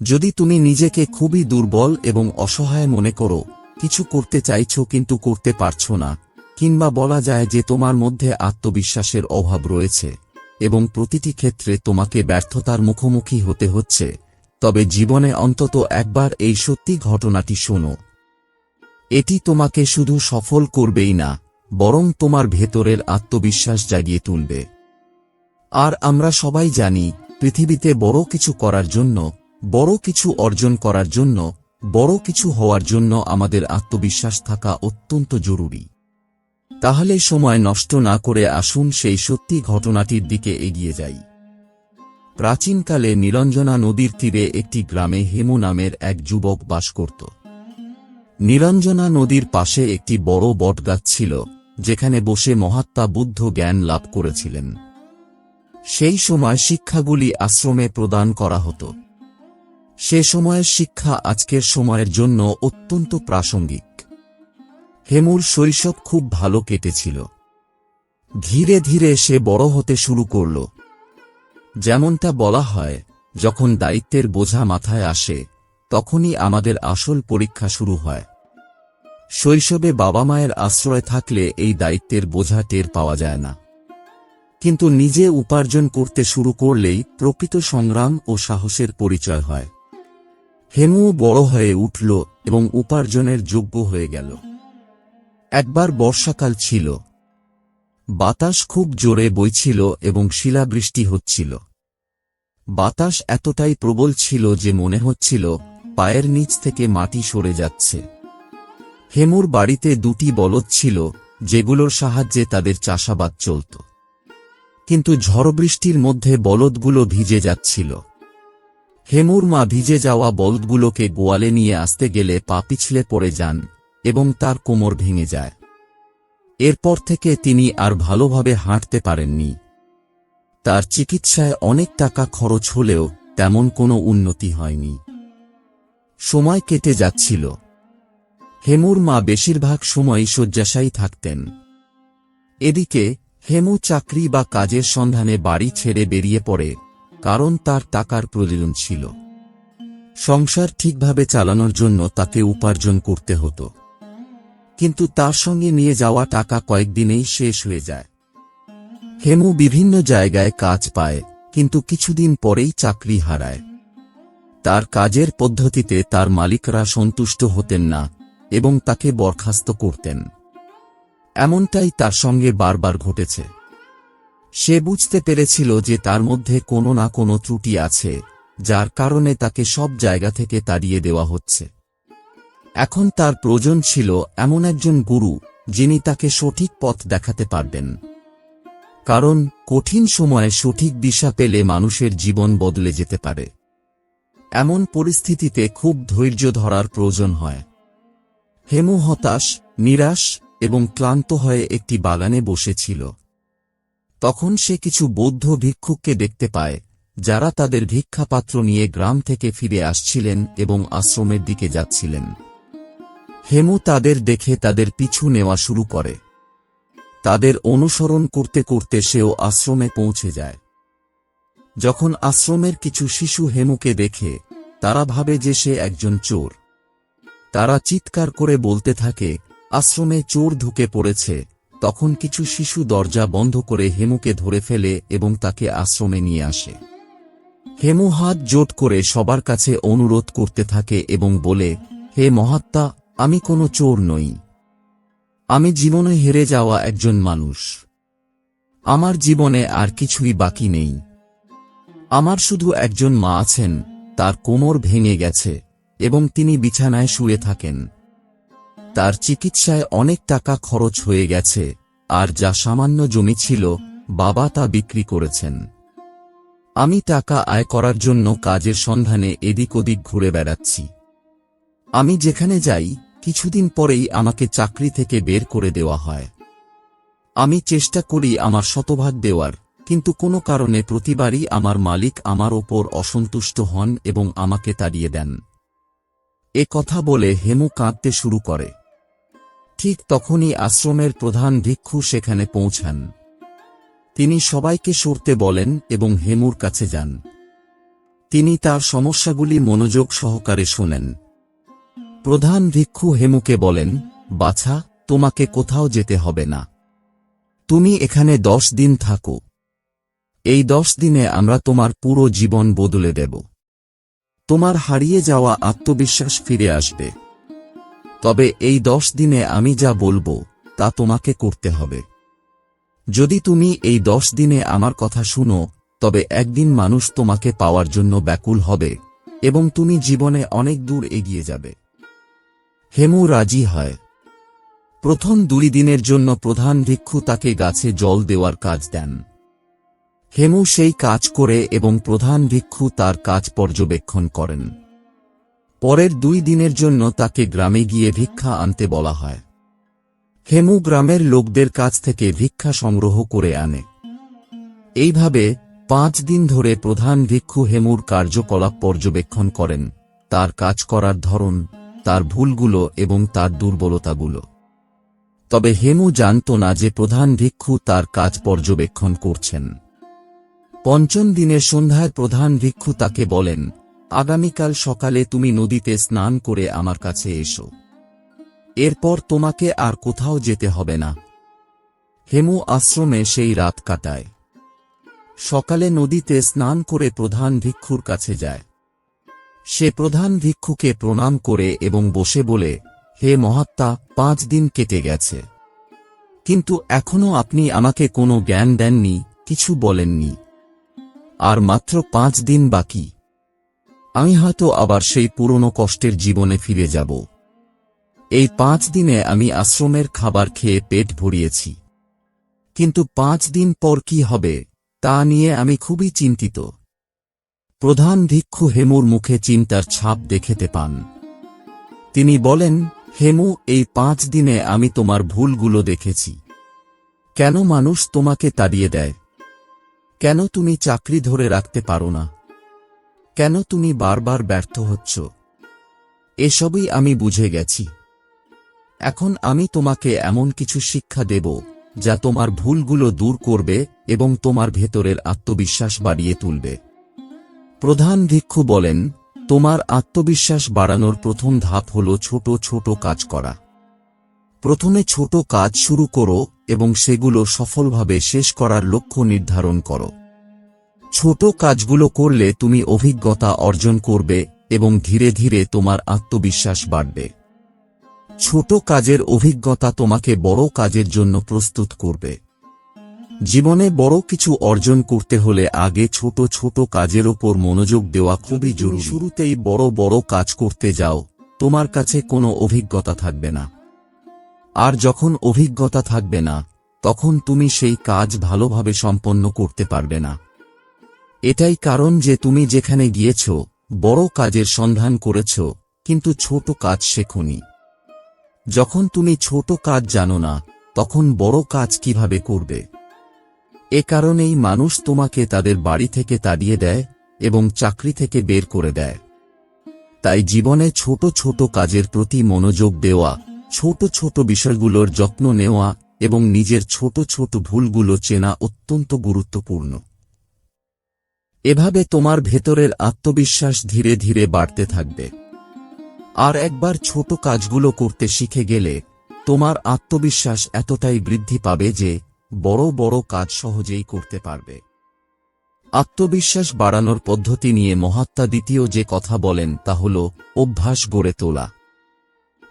যদি তুমি নিজেকে খুবই দুর্বল এবং অসহায় মনে করো, কিছু করতে চাইছো কিন্তু করতে পারছ না, কিংবা বলা যায় যে তোমার মধ্যে আত্মবিশ্বাসের অভাব রয়েছে, এবং প্রতিটি ক্ষেত্রে তোমাকে ব্যর্থতার মুখোমুখি হতে হচ্ছে, তবে জীবনে অন্তত একবার এই সত্যি ঘটনাটি শোনো। এটি তোমাকে শুধু সফল করবেই না, বরং তোমার ভেতরের আত্মবিশ্বাস জাগিয়ে তুলবে। আর আমরা সবাই জানি, পৃথিবীতে বড় কিছু করার জন্য বড় কিছু অর্জন করার জন্য, বড় কিছু হওয়ার জন্য আমাদের আত্মবিশ্বাস থাকা অত্যন্ত জরুরি। তাহলে সময় নষ্ট না করে আসুন সেই সত্যি ঘটনাটির দিকে এগিয়ে যাই। প্রাচীনকালে নিরঞ্জনা নদীর তীরে একটি গ্রামে হেমু নামের এক যুবক বাস করত। নিরঞ্জনা নদীর পাশে একটি বড় বটগাছ ছিল, যেখানে বসে মহাত্মা বুদ্ধ জ্ঞান লাভ করেছিলেন। সেই সময় শিক্ষাগুলি আশ্রমে প্রদান করা হতো। সে সময়ের শিক্ষা আজকের সময়ের জন্য অত্যন্ত প্রাসঙ্গিক। হেমুর শৈশব খুব ভালো কেটেছিল। ধীরে ধীরে সে বড় হতে শুরু করল। যেমনটা বলা হয়, যখন দায়িত্বের বোঝা মাথায় আসে, তখনই আমাদের আসল পরীক্ষা শুরু হয়। শৈশবে বাবা মায়ের আশ্রয় থাকলে এই দায়িত্বের বোঝা টের পাওয়া যায় না। কিন্তু নিজে উপার্জন করতে শুরু করলেই প্রকৃত সংগ্রাম ও সাহসের পরিচয় হয়। হেমু বড় হয়ে উঠল এবং উপার্জনের যোগ্য হয়ে গেল। একবার বর্ষাকাল ছিল। বাতাস খুব জোরে বইছিল এবং শিলাবৃষ্টি হচ্ছিল। বাতাস এতটাই প্রবল ছিল যে মনে হচ্ছিল পায়ের নিচ থেকে মাটি সরে যাচ্ছে। হেমুর বাড়িতে দুটি বলদ ছিল, যেগুলোর সাহায্যে তাদের চাষাবাদ চলত। কিন্তু ঝড়বৃষ্টির মধ্যে বলদগুলো ভিজে যাচ্ছিল। হেমুর মা ভিজে যাওয়া বলদগুলোকে গোয়ালে নিয়ে আসতে গেলে পা পিছলে পড়ে যান, এবং তার কোমর ভেঙে যায়। এরপর থেকে তিনি আর ভালোভাবে হাঁটতে পারেননি। তার চিকিৎসায় অনেক টাকা খরচ হলেও তেমন কোনো উন্নতি হয়নি। সময় কেটে যাচ্ছিল। হেমুর মা বেশিরভাগ সময়ই শয্যাশায়ী থাকতেন। এদিকে, হেমু চাকরি বা কাজের সন্ধানে বাড়ি ছেড়ে বেরিয়ে পড়ে। কারণ তার টাকার প্রয়োজন ছিল। সংসার ঠিকভাবে চালানোর জন্য তাকে উপার্জন করতে হতো। কিন্তু তার সঙ্গে নিয়ে যাওয়া টাকা কয়েকদিনেই শেষ হয়ে যায়। হেমু বিভিন্ন জায়গায় কাজ পায়, কিন্তু কিছুদিন পরেই চাকরি হারায়। তার কাজের পদ্ধতিতে তার মালিকরা সন্তুষ্ট হতেন না এবং তাকে বরখাস্ত করতেন। এমনটাই তার সঙ্গে বারবার ঘটেছে। সে বুঝতে পেরেছিল যে তার মধ্যে কোনো না কোনো ত্রুটি আছে, যার কারণে তাকে সব জায়গা থেকে তাড়িয়ে দেওয়া হচ্ছে। এখন তার প্রয়োজন ছিল এমন একজন গুরু, যিনি তাকে সঠিক পথ দেখাতে পারবেন। কারণ, কঠিন সময়ে সঠিক দিশা পেলে মানুষের জীবন বদলে যেতে পারে। এমন পরিস্থিতিতে খুব ধৈর্য ধরার প্রয়োজন হয়। হেমু হতাশ, নিরাশ এবং ক্লান্ত হয়ে একটি বাগানে বসেছিল। তখন সে কিছু বৌদ্ধ ভিক্ষুককে দেখতে পায়, যারা তাদের ভিক্ষাপাত্র নিয়ে গ্রাম থেকে ফিরে আসছিলেন এবং আশ্রমের দিকে যাচ্ছিলেন। হেমু তাদের দেখে তাদের পিছু নেওয়া শুরু করে। তাদের অনুসরণ করতে করতে সেও আশ্রমে পৌঁছে যায়। যখন আশ্রমের কিছু শিশু হেমুকে দেখে, তারা ভাবে যে সে একজন চোর। তারা চিৎকার করে বলতে থাকে, আশ্রমে চোর ঢুকে পড়েছে তখন কিছু শিশু দরজা বন্ধ করে হেমুকে ধরে ফেলে এবং তাকে আশ্রমে নিয়ে আসে। হেমু হাত জোট করে সবার কাছে অনুরোধ করতে থাকে এবং বলে, হে মহাত্মা, আমি কোনো চোর নই। আমি জীবনে হেরে যাওয়া একজন মানুষ। আমার জীবনে আর কিছুই বাকি নেই। আমার শুধু একজন মা আছেন, তার কোমর ভেঙে গেছে এবং তিনি বিছানায় শুয়ে থাকেন। তার চিকিৎসায় অনেক টাকা খরচ হয়ে গেছে, আর যা সামান্য জমি ছিল, বাবা তা বিক্রি করেছেন। আমি টাকা আয় করার জন্য কাজের সন্ধানে এদিক ওদিক ঘুরে বেড়াচ্ছি। আমি যেখানে যাই, কিছুদিন পরেই আমাকে চাকরি থেকে বের করে দেওয়া হয়। আমি চেষ্টা করি আমার শতভাগ দেওয়ার, কিন্তু কোনো কারণে প্রতিবারই আমার মালিক আমার ওপর অসন্তুষ্ট হন এবং আমাকে তাড়িয়ে দেন। এ কথা বলে হেমু কাঁদতে শুরু করে। ঠিক তখনই আশ্রমের প্রধান ভিক্ষু সেখানে পৌঁছান। তিনি সবাইকে সরতে বলেন এবং হেমুর কাছে যান। তিনি তার সমস্যাগুলি মনোযোগ সহকারে শোনেন। প্রধান ভিক্ষু হেমুকে বলেন, বাছা, তোমাকে কোথাও যেতে হবে না। তুমি এখানে দশ দিন থাকো। এই দশ দিনে আমরা তোমার পুরো জীবন বদলে দেব। তোমার হারিয়ে যাওয়া আত্মবিশ্বাস ফিরে আসবে। তবে এই দশ দিনে আমি যা বলব, তা তোমাকে করতে হবে। যদি তুমি এই দশ দিনে আমার কথা শুনো, তবে একদিন মানুষ তোমাকে পাওয়ার জন্য ব্যাকুল হবে, এবং তুমি জীবনে অনেক দূর এগিয়ে যাবে। হেমু রাজি হয়। প্রথম দুই দিনের জন্য প্রধান ভিক্ষু তাকে গাছে জল দেওয়ার কাজ দেন। হেমু সেই কাজ করে এবং প্রধান ভিক্ষু তার কাজ পর্যবেক্ষণ করেন। পরের দুই দিনের জন্য তাকে গ্রামে গিয়ে ভিক্ষা আনতে বলা হয়। হেমু গ্রামের লোকদের কাছ থেকে ভিক্ষা সংগ্রহ করে আনে। এইভাবে পাঁচ দিন ধরে প্রধান ভিক্ষু হেমুর কার্যকলাপ পর্যবেক্ষণ করেন। তার কাজ করার ধরন, তার ভুলগুলো এবং তার দুর্বলতাগুলো। তবে হেমু জানত না যে প্রধান ভিক্ষু তার কাজ পর্যবেক্ষণ করছেন। পঞ্চম দিনের সন্ধ্যায় প্রধান ভিক্ষু তাকে বলেন আগামীকাল সকালে তুমি নদীতে স্নান করে আমার কাছে এসো। এরপর তোমাকে আর কোথাও যেতে হবে না। হেমু আশ্রমে সেই রাত কাটায়। সকালে নদীতে স্নান করে প্রধান ভিক্ষুর কাছে যায়। সে প্রধান ভিক্ষুকে প্রণাম করে এবং বসে বলে, হে মহাত্মা, পাঁচ দিন কেটে গেছে। কিন্তু এখনও আপনি আমাকে কোনো জ্ঞান দেননি, কিছু বলেননি। আর মাত্র পাঁচ দিন বাকি। আমি হয়তো আবার সেই পুরনো কষ্টের জীবনে ফিরে যাব। এই পাঁচ দিনে আমি আশ্রমের খাবার খেয়ে পেট ভরিয়েছি। কিন্তু পাঁচ দিন পর কি হবে, তা নিয়ে আমি খুবই চিন্তিত। প্রধান ভিক্ষু হেমুর মুখে চিন্তার ছাপ দেখেতে পান। তিনি বলেন, হেমু, এই পাঁচ দিনে আমি তোমার ভুলগুলো দেখেছি। কেন মানুষ তোমাকে তাড়িয়ে দেয়? কেন তুমি চাকরি ধরে রাখতে পারো না? কেন তুমি বারবার ব্যর্থ হচ্ছ? এসবই আমি বুঝে গেছি। এখন আমি তোমাকে এমন কিছু শিক্ষা দেব, যা তোমার ভুলগুলো দূর করবে এবং তোমার ভেতরের আত্মবিশ্বাস বাড়িয়ে তুলবে। প্রধান ভিক্ষু বলেন, তোমার আত্মবিশ্বাস বাড়ানোর প্রথম ধাপ হল ছোট ছোট কাজ করা। প্রথমে ছোট কাজ শুরু করো এবং সেগুলো সফলভাবে শেষ করার লক্ষ্য নির্ধারণ করো। ছোট কাজগুলো করলে তুমি অভিজ্ঞতা অর্জন করবে এবং ধীরে ধীরে তোমার আত্মবিশ্বাস বাড়বে। ছোট কাজের অভিজ্ঞতা তোমাকে বড় কাজের জন্য প্রস্তুত করবে। জীবনে বড় কিছু অর্জন করতে হলে আগে ছোট ছোট কাজের ওপর মনোযোগ দেওয়া খুবই জরুরি। শুরুতেই বড় বড় কাজ করতে যাও, তোমার কাছে কোনো অভিজ্ঞতা থাকবে না। আর যখন অভিজ্ঞতা থাকবে না, তখন তুমি সেই কাজ ভালোভাবে সম্পন্ন করতে পারবে না। এটাই কারণ যে তুমি যেখানে গিয়েছ, বড় কাজের সন্ধান করেছ, কিন্তু ছোট কাজ শেখনি। যখন তুমি ছোট কাজ জানো না, তখন বড় কাজ কীভাবে করবে? এ কারণেই মানুষ তোমাকে তাদের বাড়ি থেকে তাড়িয়ে দেয় এবং চাকরি থেকে বের করে দেয়। তাই জীবনে ছোট ছোট কাজের প্রতি মনোযোগ দেওয়া, ছোট ছোট বিষয়গুলোর যত্ন নেওয়া এবং নিজের ছোট ছোট ভুলগুলো চেনা অত্যন্ত গুরুত্বপূর্ণ। এভাবে তোমার ভেতরের আত্মবিশ্বাস ধীরে ধীরে বাড়তে থাকবে। আর একবার ছোট কাজগুলো করতে শিখে গেলে, তোমার আত্মবিশ্বাস এতটাই বৃদ্ধি পাবে যে, বড় বড় কাজ সহজেই করতে পারবে। আত্মবিশ্বাস বাড়ানোর পদ্ধতি নিয়ে মহাত্মা দ্বিতীয় যে কথা বলেন, তা হল অভ্যাস গড়ে তোলা।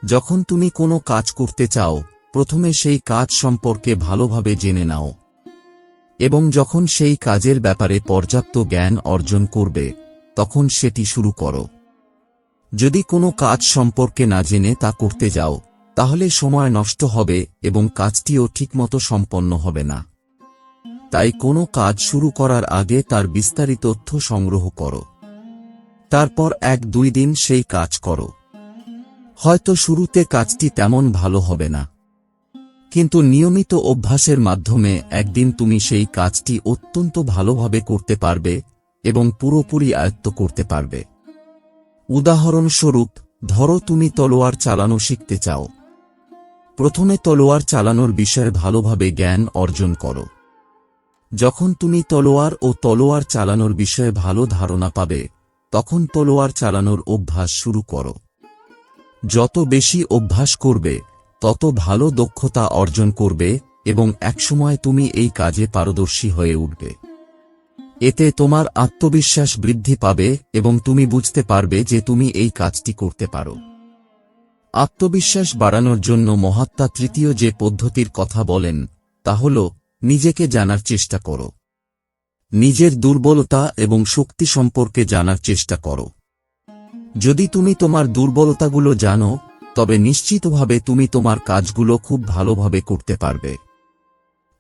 যখন তুমি কোনো কাজ করতে চাও, প্রথমে সেই কাজ সম্পর্কে ভালোভাবে জেনে নাও। এবং যখন সেই কাজের ব্যাপারে পর্যাপ্ত জ্ঞান অর্জন করবে, তখন সেটি শুরু করো। যদি কোনো কাজ সম্পর্কে না জেনে তা করতে যাও, তাহলে সময় নষ্ট হবে এবং কাজটিও ঠিকমতো সম্পন্ন হবে না। তাই কোনো কাজ শুরু করার আগে তার বিস্তারিত তথ্য সংগ্রহ করো। তারপর এক দুই দিন সেই কাজ করো। হয়তো শুরুতে কাজটি তেমন ভালো হবে না। কিন্তু নিয়মিত অভ্যাসের মাধ্যমে একদিন তুমি সেই কাজটি অত্যন্ত ভালোভাবে করতে পারবে এবং পুরোপুরি আয়ত্ত করতে পারবে। উদাহরণস্বরূপ, ধরো তুমি তলোয়ার চালানো শিখতে চাও। প্রথমে তলোয়ার চালানোর বিষয়ে ভালোভাবে জ্ঞান অর্জন করো। যখন তুমি তলোয়ার ও তলোয়ার চালানোর বিষয়ে ভালো ধারণা পাবে, তখন তলোয়ার চালানোর অভ্যাস শুরু করো। যত বেশি অভ্যাস করবে তত ভালো দক্ষতা অর্জন করবে এবং একসময় তুমি এই কাজে পারদর্শী হয়ে উঠবে। এতে তোমার আত্মবিশ্বাস বৃদ্ধি পাবে এবং তুমি বুঝতে পারবে যে তুমি এই কাজটি করতে পারো। আত্মবিশ্বাস বাড়ানোর জন্য মহাত্মা তৃতীয় যে পদ্ধতির কথা বলেন, তা হল নিজেকে জানার চেষ্টা করো। নিজের দুর্বলতা এবং শক্তি সম্পর্কে জানার চেষ্টা করো। যদি তুমি তোমার দুর্বলতাগুলো জানো তবে নিশ্চিতভাবে তুমি তোমার কাজগুলো খুব ভালোভাবে করতে পারবে।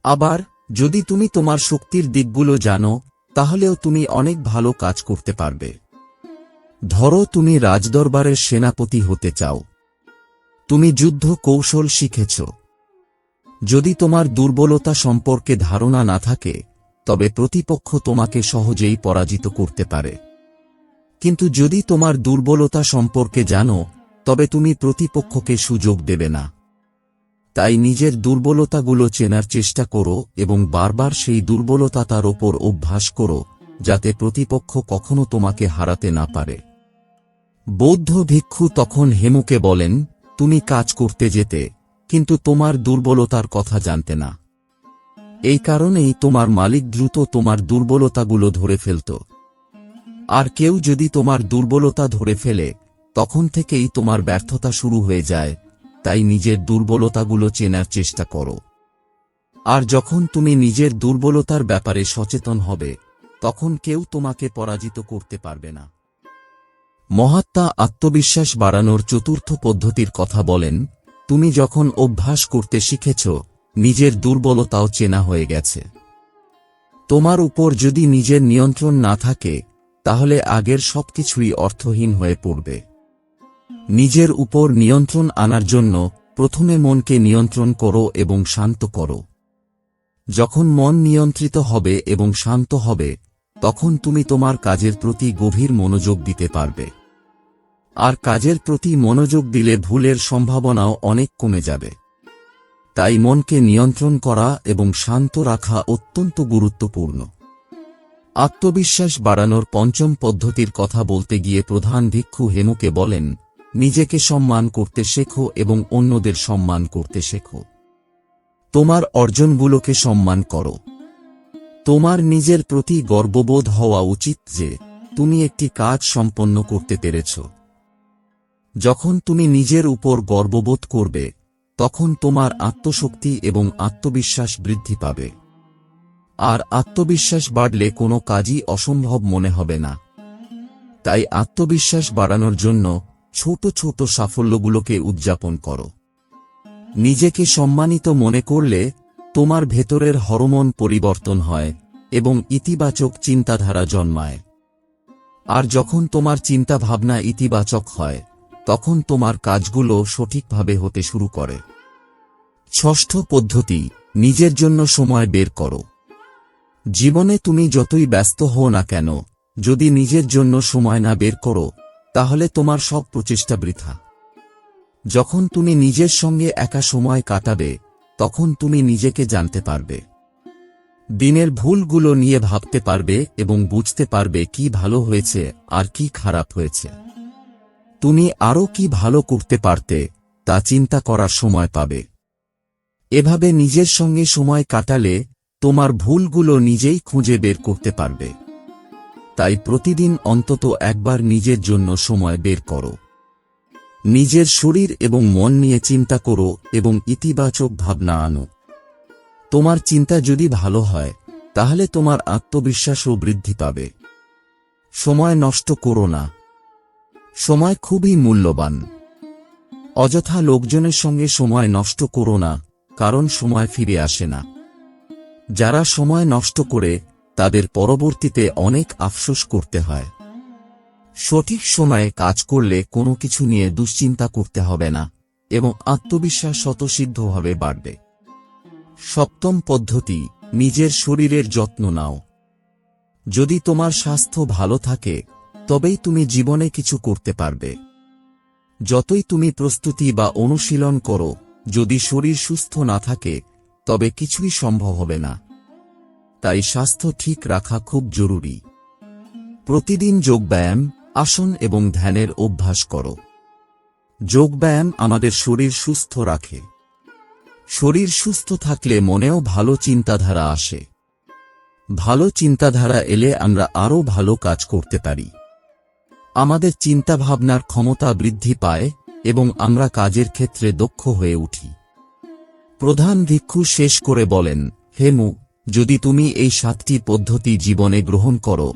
আবার, যদি তুমি তোমার শক্তির দিকগুলো জানো, তাহলেও তুমি অনেক ভালো কাজ করতে পারবে। ধরো তুমি রাজদরবারের সেনাপতি হতে চাও। তুমি যুদ্ধ কৌশল শিখেছ। যদি তোমার দুর্বলতা সম্পর্কে ধারণা না থাকে, তবে প্রতিপক্ষ তোমাকে সহজেই পরাজিত করতে পারে। কিন্তু যদি তোমার দুর্বলতা সম্পর্কে জানো তবে তুমি প্রতিপক্ষকে সুযোগ দেবে না। তাই নিজের দুর্বলতাগুলো চেনার চেষ্টা করো এবং বারবার সেই দুর্বলতা তার ওপর অভ্যাস করো, যাতে প্রতিপক্ষ কখনো তোমাকে হারাতে না পারে। বৌদ্ধ ভিক্ষু তখন হেমুকে বলেন, তুমি কাজ করতে যেতে, কিন্তু তোমার দুর্বলতার কথা জানতে না। এই কারণেই তোমার মালিক দ্রুত তোমার দুর্বলতাগুলো ধরে ফেলত। আর কেউ যদি তোমার দুর্বলতা ধরে ফেলে তখন থেকেই তোমার ব্যর্থতা শুরু হয়ে যায়, তাই নিজের দুর্বলতাগুলো চেনার চেষ্টা করো। আর যখন তুমি নিজের দুর্বলতার ব্যাপারে সচেতন হবে, তখন কেউ তোমাকে পরাজিত করতে পারবে না। মহাত্মা আত্মবিশ্বাস বাড়ানোর চতুর্থ পদ্ধতির কথা বলেন, তুমি যখন অভ্যাস করতে শিখেছ, নিজের দুর্বলতাও চেনা হয়ে গেছে। তোমার উপর যদি নিজের নিয়ন্ত্রণ না থাকে, তাহলে আগের সবকিছুই অর্থহীন হয়ে পড়বে। নিজের উপর নিয়ন্ত্রণ আনার জন্য প্রথমে মনকে নিয়ন্ত্রণ করো এবং শান্ত করো। যখন মন নিয়ন্ত্রিত হবে এবং শান্ত হবে, তখন তুমি তোমার কাজের প্রতি গভীর মনোযোগ দিতে পারবে। আর কাজের প্রতি মনোযোগ দিলে ভুলের সম্ভাবনাও অনেক কমে যাবে। তাই মনকে নিয়ন্ত্রণ করা এবং শান্ত রাখা অত্যন্ত গুরুত্বপূর্ণ। আত্মবিশ্বাস বাড়ানোর পঞ্চম পদ্ধতির কথা বলতে গিয়ে প্রধান ভিক্ষু হেমুকে বলেন নিজেকে সম্মান করতে শেখো এবং অন্যদের সম্মান করতে শেখো। তোমার অর্জনগুলোকে সম্মান করো। তোমার নিজের প্রতি গর্ববোধ হওয়া উচিত যে, তুমি একটি কাজ সম্পন্ন করতে পেরেছ। যখন তুমি নিজের উপর গর্ববোধ করবে, তখন তোমার আত্মশক্তি এবং আত্মবিশ্বাস বৃদ্ধি পাবে। আর আত্মবিশ্বাস বাড়লে কোনো কাজই অসম্ভব মনে হবে না। তাই আত্মবিশ্বাস বাড়ানোর জন্য ছোট ছোট সাফল্যগুলোকে উদযাপন করো। নিজেকে সম্মানিত মনে করলে তোমার ভেতরের হরমোন পরিবর্তন হয় এবং ইতিবাচক চিন্তাধারা জন্মায়। আর যখন তোমার চিন্তাভাবনা ইতিবাচক হয়, তখন তোমার কাজগুলো সঠিকভাবে হতে শুরু করে। ষষ্ঠ পদ্ধতি, নিজের জন্য সময় বের করো। জীবনে তুমি যতই ব্যস্ত হও না কেন, যদি নিজের জন্য সময় না বের করো তাহলে তোমার সব প্রচেষ্টা বৃথা। যখন তুমি নিজের সঙ্গে একা সময় কাটাবে, তখন তুমি নিজেকে জানতে পারবে। দিনের ভুলগুলো নিয়ে ভাবতে পারবে এবং বুঝতে পারবে কি ভালো হয়েছে আর কি খারাপ হয়েছে। তুমি আরও কি ভালো করতে পারতে, তা চিন্তা করার সময় পাবে। এভাবে নিজের সঙ্গে সময় কাটালে তোমার ভুলগুলো নিজেই খুঁজে বের করতে পারবে। তাই প্রতিদিন অন্তত একবার নিজের জন্য সময় বের করো। নিজের শরীর এবং মন নিয়ে চিন্তা করো এবং ইতিবাচক ভাবনা আনো। তোমার চিন্তা যদি ভালো হয়, তাহলে তোমার আত্মবিশ্বাসও বৃদ্ধি পাবে। সময় নষ্ট করো না। সময় খুবই মূল্যবান। অযথা লোকজনের সঙ্গে সময় নষ্ট করো না, কারণ সময় ফিরে আসে না। যারা সময় নষ্ট করে তাদের পরবর্তীতে অনেক আফসোস করতে হয়। সঠিক সময়ে কাজ করলে কোনো কিছু নিয়ে দুশ্চিন্তা করতে হবে না এবং আত্মবিশ্বাস স্বতসিদ্ধভাবে বাড়বে। সপ্তম পদ্ধতি, নিজের শরীরের যত্ন নাও। যদি তোমার স্বাস্থ্য ভালো থাকে, তবেই তুমি জীবনে কিছু করতে পারবে। যতই তুমি প্রস্তুতি বা অনুশীলন করো, যদি শরীর সুস্থ না থাকে, তবে কিছুই সম্ভব হবে না। তাই স্বাস্থ্য ঠিক রাখা খুব জরুরি। প্রতিদিন যোগব্যায়াম, আসন এবং ধ্যানের অভ্যাস করো। যোগব্যায়াম আমাদের শরীর সুস্থ রাখে। শরীর সুস্থ থাকলে মনেও ভালো চিন্তাধারা আসে। ভালো চিন্তাধারা এলে আমরা আরও ভালো কাজ করতে পারি। আমাদের চিন্তাভাবনার ক্ষমতা বৃদ্ধি পায় এবং আমরা কাজের ক্ষেত্রে দক্ষ হয়ে উঠি। প্রধান ভিক্ষু শেষ করে বলেন হেমু যদি তুমি এই সাতটি পদ্ধতি জীবনে গ্রহণ করো,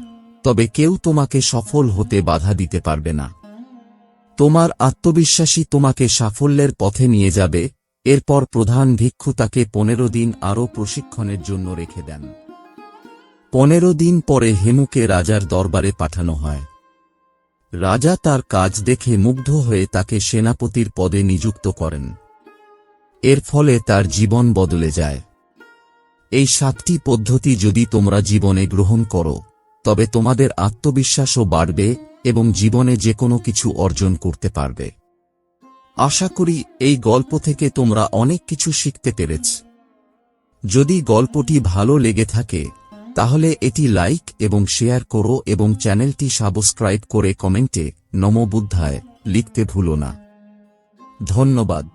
তবে কেউ তোমাকে সফল হতে বাধা দিতে পারবে না। তোমার আত্মবিশ্বাসী তোমাকে সাফল্যের পথে নিয়ে যাবে, এরপর প্রধান ভিক্ষু তাকে পনেরো দিন আরও প্রশিক্ষণের জন্য রেখে দেন। পনেরো দিন পরে হেমুকে রাজার দরবারে পাঠানো হয়। রাজা তার কাজ দেখে মুগ্ধ হয়ে তাকে সেনাপতির পদে নিযুক্ত করেন। এর ফলে তার জীবন বদলে যায়। এই সাতটি পদ্ধতি যদি তোমরা জীবনে গ্রহণ করো, তবে তোমাদের আত্মবিশ্বাসও বাড়বে এবং জীবনে যে কোনো কিছু অর্জন করতে পারবে। আশা করি এই গল্প থেকে তোমরা অনেক কিছু শিখতে পেরেছ। যদি গল্পটি ভালো লেগে থাকে, তাহলে এটি লাইক এবং শেয়ার করো এবং চ্যানেলটি সাবস্ক্রাইব করে কমেন্টে নম বুদ্ধায় লিখতে ভুলো না। ধন্যবাদ।